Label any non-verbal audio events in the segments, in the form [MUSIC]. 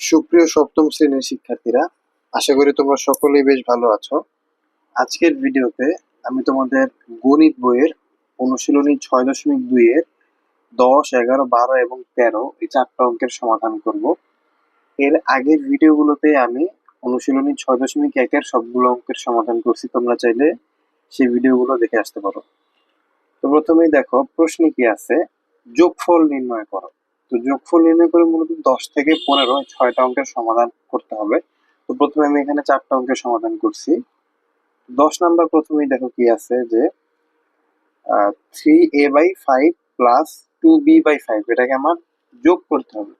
সুপ্রিয় সপ্তম শ্রেণির শিক্ষার্থীরা, আশা করি তোমরা সকলেই বেশ ভালো আছো। আজকের ভিডিওতে আমি তোমাদের গণিত বইয়ের অনুশীলনী ছয় দশমিক দুই এর দশ, এগারো, বারো এবং তেরো এই চারটা অঙ্কের সমাধান করব। এর আগের ভিডিওগুলোতে আমি অনুশীলনী ছয় দশমিক একের সবগুলো অঙ্কের সমাধান করছি, তোমরা চাইলে সেই ভিডিওগুলো দেখে আসতে পারো। তো প্রথমেই দেখো, প্রশ্নে কি আছে? যোগফল নির্ণয় করো। তো যোগফল নির্ণয় করে মূলত দশ থেকে পনেরো ছয়টা অঙ্কের সমাধান করতে হবে। তো প্রথমে আমি এখানে চারটা অঙ্কের সমাধান করছি। দশ নাম্বার প্রথমেই দেখো কি আছে যে three A by five plus two B by five এটাকে আমার যোগ করতে হবে।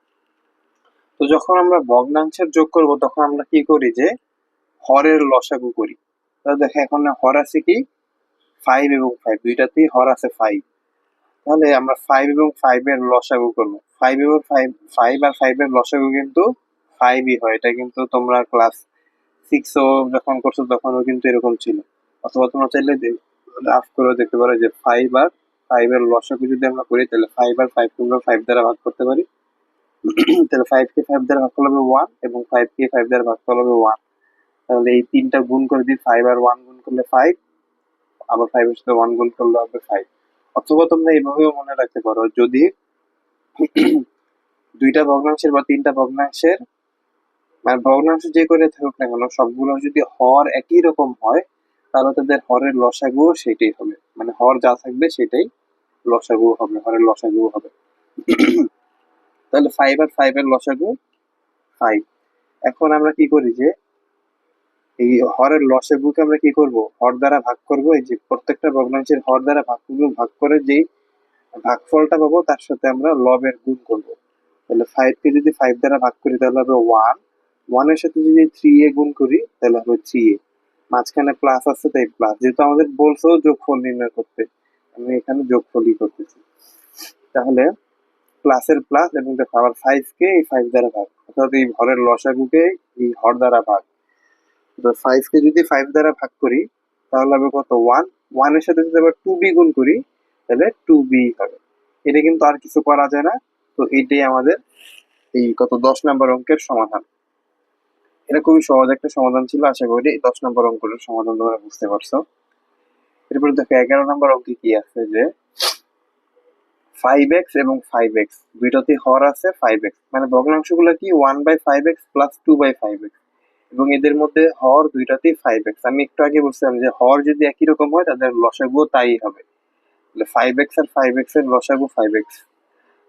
তো যখন আমরা ভগ্নাংশের যোগ করব, তখন আমরা কি করি যে, হরের লসাগু করি। তো দেখো এখন হর আছে কি? ফাইভ এবং ফাইভ দুইটাতেই হর আছে ফাইভ তাহলে আমরা ফাইভ এবং ফাইভ এর লসাগু করব। ফাইভ এবং ফাইভ ফাইভ আর ফাইভ এর লসাগু কিন্তু ফাইভই হয়। এটা কিন্তু তোমরা ক্লাস সিক্স ও যখন করছ তখনও কিন্তু এরকম ছিল। অথবা তোমরা চাইলে রাফ করে দেখতে পারো যে ফাইভ আর ফাইভ এর লসাগু যদি আমরা করি, তাহলে ফাইভ আর ফাইভ আমরা ফাইভ দ্বারা ভাগ করতে পারি। [CLEARS THROAT] তাহলে ফাইভ কে ফাইভ দ্বারা ভাগ করলে হবে ওয়ান এবং ফাইভ কে ফাইভ দ্বারা ভাগ করলে হবে ওয়ান তাহলে এই তিনটা গুণ করে দিই ফাইভ আর ওয়ান গুণ করলে ফাইভ আবার ফাইভ এর সাথে ওয়ান গুণ করলে হবে ফাইভ অথবা তোমরা এইভাবেও মনে রাখতে পারো, যদি দুইটা ভগ্নাংশের বা তিনটা ভগ্নাংশের মানে ভগ্নাংশ যে করে থাকুক না কেন, সবগুলো যদি হর একই রকম হয়, তাহলে তাদের হরের লসাগু সেটাই হবে। মানে হর যা থাকবে সেটাই লসাগু হবে, হরের লসাগু হবে। তাহলে ফাইভ আর ফাইভ এর লসাগু ফাইভ এখন আমরা কি করি যে, এই হরের লসাগুকে আমরা কি করব? হর দ্বারা ভাগ করব, এই যে প্রত্যেকটা ভগ্নাংশের হর দ্বারা ভাগ করব, ভাগ করে যেই ভাগফলটা পাবো, তার সাথে আমরা লবের গুণ করব। তাহলে ফাইভ কে যদি ফাইভ দ্বারা ভাগ করি, তাহলে হবে ওয়ান ওয়ানের সাথে যদি থ্রি এ গুণ করি, তাহলে হবে থ্রি এ। মাঝখানে প্লাস আছে, তাই প্লাস যেহেতু আমাদের বলছো যোগফল নির্ণয় করতে, আমি এখানে যোগফলই করতেছি। তাহলে প্লাসের প্লাস এবং দেখো আবার ফাইভ কে এই ফাইভ দ্বারা ভাগ। অর্থাৎ এই হরের লসাগুকে এই হর দ্বারা ভাগ। ফাইভ কে যদি ফাইভ দ্বারা ভাগ করি, তাহলে হবে কত? ওয়ান ওয়ানের সাথে যদি আবার টু বি গুণ করি তাহলে টু বি হবে। এটা কিন্তু আর কিছু করা যায় না। তো এটাই আমাদের এই কত দশ নম্বর অঙ্কের সমাধান। এটা খুবই সহজ একটা সমাধান ছিল, আশা করি দশ নম্বর অঙ্কের সমাধান তোমরা বুঝতে পারছ। এরপরে দেখো এগারো নম্বর অঙ্কে কি আছে যে ফাইভ এক্স এবং ফাইভ এক্স দুইটাতে হর আছে ফাইভ এক্স মানে ভগ্নাংশগুলো কি one by five x plus two by five x এবং এদের মধ্যে হর দুইটাতেই ফাইভ এক্স আমি একটু আগে বলছিলাম যে হর যদি একই রকম হয়, তাদের লসাগুও তাই হবে। তাহলে ফাইভ এক্স আর ফাইভ এক্সের লসাগু ফাইভ এক্স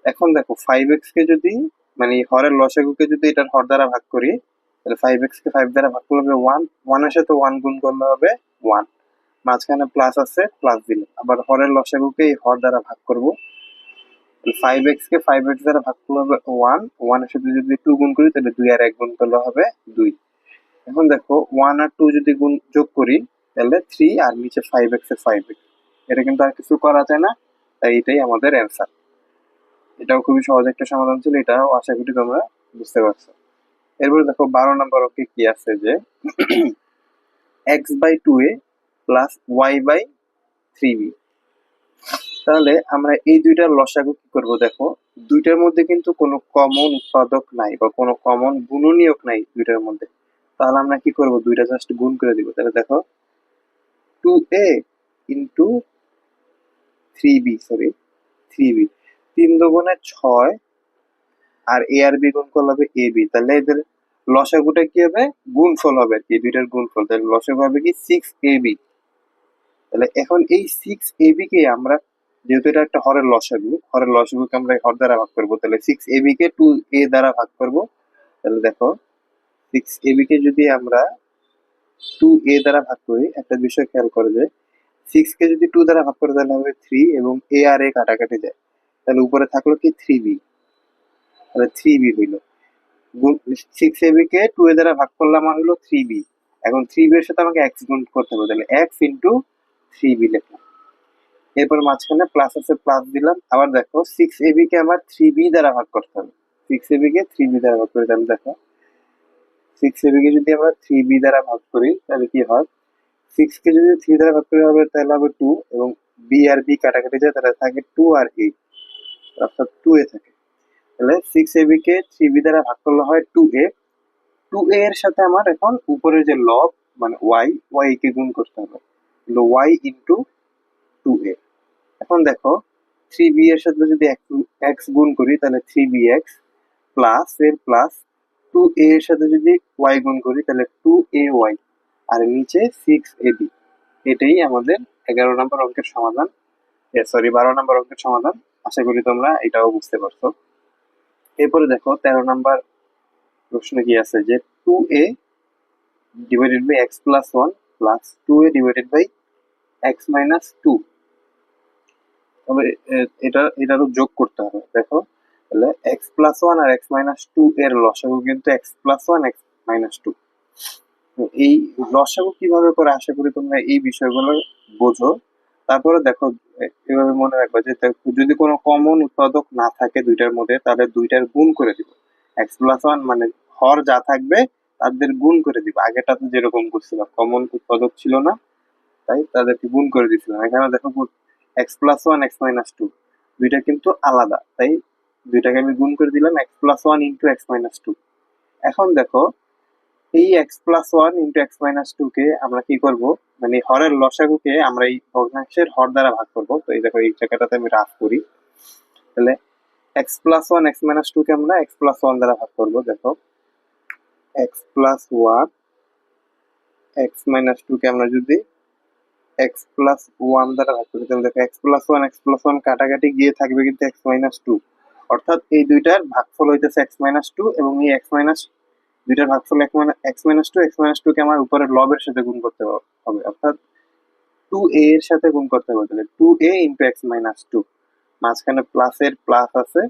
এখন দেখো ফাইভ এক্স কে যদি মানে হরের লসাগুকে যদি এটার হর দ্বারা ভাগ করি, তাহলে ফাইভ এক্স কে ফাইভ দ্বারা ভাগ করলে হবে ওয়ান ওয়ানের সাথে ওয়ান গুণ করলে হবে ওয়ান মাঝখানে প্লাস আছে প্লাস দিলে। আবার হরের লসাগুকে এই হর দ্বারা ভাগ করব। ফাইভ এক্স কে ফাইভ এক্স দ্বারা ভাগ করলে হবে ওয়ান ওয়ানের সাথে যদি টু গুণ করি, তাহলে দুই আর এক গুণ করলে হবে দুই। এখন দেখো ওয়ান আর টু যদি গুণ, যোগ করি, তাহলে থ্রি আর নিচে ফাইভ এক্সের ফাইভ এক্স এটা কিন্তু আর কিছু করা যায় না। তাই এটাই আমাদের অ্যান্সার এটাও খুবই সহজ একটা সমাধান ছিল, এটাও আশা করি তোমরা বুঝতে পারছ। এরপরে দেখো, বারো নম্বর ওকে কি আছে যে x by two A plus Y by three B তাহলে আমরা এই দুইটার লসাগু কি করব দেখো, দুইটার মধ্যে কিন্তু কোনো কমন উৎপাদক নাই বা কোনো কমন গুণনীয়ক নাই দুইটার মধ্যে। তাহলে আমরা কি করব, দুইটা জাস্ট গুণ করে দিব। তাহলে দেখো two A into three B sorry three B তিন দুগুণে ছয় আর এ আর বি গুণ করলে হবে এ বি তাহলে এদের লসাগুটা কি হবে? গুণফল হবে আর কি দুইটার গুণফল। তাহলে লসাগু হবে কি সিক্স এ বি তাহলে এখন এই সিক্স এ কে আমরা, যেহেতু এটা একটা হরের লসাগু, হরের লসাগুকে আমরা হর দ্বারা ভাগ করব। তাহলে সিক্স এ কে টু এ দ্বারা ভাগ করব। তাহলে দেখো সিক্স এ কে যদি আমরা টু এ দ্বারা ভাগ করি, একটা বিষয় খেয়াল করে যে সিক্স কে যদি টু দ্বারা ভাগ করে তাহলে হবে থ্রি এবং এ আর এ কাটাকাটি যায়। তাহলে উপরে থাকল কি থ্রি বি তাহলে থ্রি বি হইল। সিক্স এ বি কে টু এ দ্বারা ভাগ করলাম আর হলো থ্রি বি এখন থ্রি বি এর সাথে আমাকে এক্স গুণ করতে হবে, তাহলে এক্স ইন্টু থ্রি বি লিখলাম। এরপর মাঝখানে প্লাস আছে প্লাস দিলাম। আবার দেখো সিক্স এ বি কে আমার থ্রি বি দ্বারা ভাগ করতে হবে। সিক্স এ বি কে থ্রি বি দ্বারা ভাগ করে, তাহলে দেখো সিক্স এ বি কে যদি আমরা থ্রি বি দ্বারা ভাগ করি, তাহলে কি হয়? সিক্স কে যদি থ্রি দ্বারা ভাগ করি হবে, তাহলে হবে টু এবং বি আর বি কাটাকাটি যায়, তাহলে থাকে টু আর এ অর্থাৎ টু এ থাকে। তাহলে সিক্স এবি কে থ্রি বি দ্বারা ভাগ করলে হয় টু এ টু এ এর সাথে আমার এখন উপরে যে লব মানে ওয়াই ওয়াই কে গুণ করতে হবে। ওয়াই ইন্টু টু এ এখন দেখো থ্রি বি এর সাথে যদি এক্স গুণ করি, তাহলে থ্রি বি এক্স প্লাস এর প্লাস টু এ এর সাথে যদি ওয়াই গুণ করি, তাহলে টু এ ওয়াই আর নিচে সিক্স এ বি এটাই আমাদের এগারো নম্বর অঙ্কের সমাধান। সরি বারো নম্বর অঙ্কের সমাধান। আশা করি তোমরা এটাও বুঝতে পারছ। এরপরে দেখো, তেরো নম্বর প্রশ্ন কি আছে যে two A divided by x plus one plus two A divided by x minus two তবে এটা, এটারও যোগ করতে হবে। দেখো, তাহলে এক্স প্লাস ওয়ান আর এক্স মাইনাস টু এর লসাগু কিন্তু x plus one x minus two এই লসাগু কীভাবে করে আশা করি তোমরা এই বিষয়গুলো বোঝো? তারপরে দেখো এভাবে মনে রাখবা যে যদি কোনো কমন উৎপাদক না থাকে দুইটার মধ্যে, তাহলে দুইটার গুণ করে দিব। এক্স প্লাস ওয়ান মানে হর যা থাকবে, তাদের গুণ করে দিব। আগেটা তো যেরকম করছিলাম কমন উৎপাদক ছিল না, তাই তাদেরকে গুণ করে দিয়েছিলাম এখানে দেখো x plus one x minus two দুইটা কিন্তু আলাদা, তাই দুইটাকে আমি গুণ করে দিলাম x plus one into x minus two এখন দেখো এই x plus one into x minus two কে আমরা কি করব? মানে হরের লসাগুকে আমরা এই ভগ্নাংশের হর দ্বারা ভাগ করব। তো এই দেখো, এই জায়গাটাতে আমি রাফ করি। তাহলে x plus one x minus two কে আমরা এক্স প্লাস ওয়ান দ্বারা ভাগ করব, দেখো। X plus one x minus two কে আমরা যদি এক্স প্লাস ওয়ান দ্বারা ভাগ করি, তাহলে দেখো x plus one x plus one কাটাকাটি গিয়ে থাকবে কিন্তু এক্স মাইনাস টু অর্থাৎ এই দুইটার ভাগফল হইতেছে এক্স মাইনাস টু এবং এই এক্স মাইনাস দুইটার ভাগফল এক মানে x minus two x minus two কে আমার উপরের লবের সাথে গুণ করতে হবে। অর্থাৎ টু এ এর সাথে গুণ করতে হবে তাহলে। Two A into x minus two মাঝখানে প্লাস এর প্লাস আছে।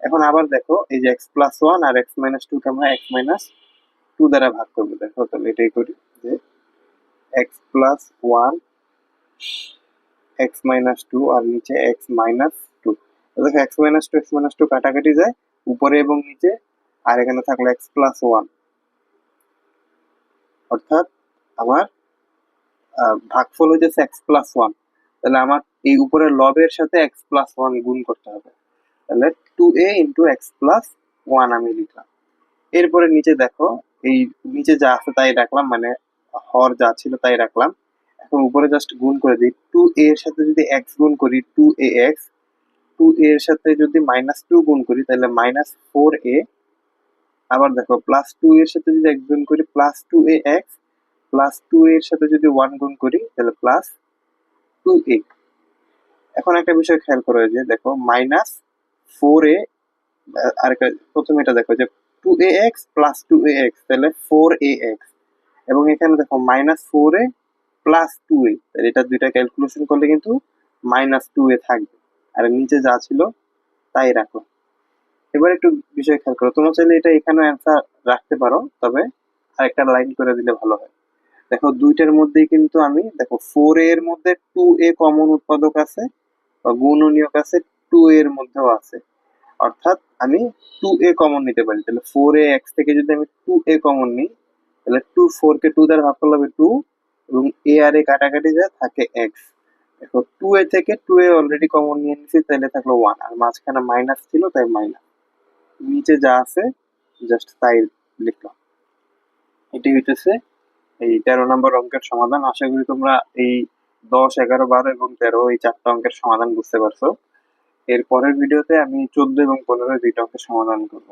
এখন আবার দেখো, এই যে এক্স প্লাস ওয়ান আর এক্স মাইনাস টু কে আমরা এক্স মাইনাস টু দ্বারা ভাগ করব। দেখো তাহলে এটাই করি যে x plus one x minus two আর নিচে এক্স মাইনাস টু দেখো x minus two x minus two কাটাকাটি যায়। উপরে এবং নিচে আর এখানে থাকল এক্স প্লাস ওয়ান অর্থাৎ আমার ভাগফল হইতেছে এক্স প্লাস ওয়ান তাহলে আমার এই উপরের লবের সাথে এক্স প্লাস ওয়ান গুণ করতে হবে। তাহলে two A into x plus one আমি লিখলাম। এরপরে নিচে দেখো, এই নিচে যা আছে তাই রাখলাম মানে হর যা ছিল তাই রাখলাম। এখন উপরে জাস্ট গুণ করে দিই। টু এর সাথে যদি এক্স গুণ করি টু এ এক্স টু এর সাথে যদি মাইনাস টু গুণ করি, তাহলে মাইনাস ফোর এ আবার দেখো প্লাস টু এর সাথে যদি এক্স গুণ করি plus two A x plus two এর সাথে যদি ওয়ান গুণ করি, তাহলে প্লাস টু এ। এখন একটা বিষয় খেয়াল করো যে, দেখো মাইনাস ফোর এ আরেকটা প্রথমে এটা দেখো যে two A x plus two A x তাহলে ফোর এ এক্স এবং এখানে দেখো minus four A plus two A. তাহলে এটা দুইটা ক্যালকুলেশন করলে কিন্তু মাইনাস টু এ থাকবে। আর নিচে যা ছিল, তাই রাখো। এবার একটু বিষয় খেয়াল করো। তোমরা চাইলে এটা এখানে অ্যান্সার রাখতে পারো, তবে আরেকটা লাইন করে দিলে ভালো হয়। দেখো, দুইটার মধ্যেই কিন্তু আমি, দেখো ফোর এর মধ্যে টু এ কমন উৎপাদক আছে, বা গুণনীয়ক আছে টু এর মধ্যেও আছে। অর্থাৎ আমি টু এ কমন নিতে পারি। তাহলে ফোর এ এক্স থেকে যদি আমি টু এ কমন নিই, তাহলে টু ফোর কে টু দ্বারা ভাগ করলে হবে টু এবং এ আর এ কাটাকাটি যায় থাকে এক্স দেখো টু এ থেকে টু এ অলরেডি কমন নিয়ে নিছি, তাহলে থাকল ওয়ান আর মাঝখানে মাইনাস ছিল, তাই মাইনাস নিচে যা আছে জাস্ট তাই লিখলাম। এটি হইতেছে এই তেরো নম্বর অঙ্কের সমাধান। আশা করি তোমরা এই দশ, এগারো, বারো এবং তেরো এই চারটা অঙ্কের সমাধান বুঝতে পারছ। এর পরের ভিডিওতে আমি চোদ্দ এবং পনেরো দুইটা অঙ্কের সমাধান করব।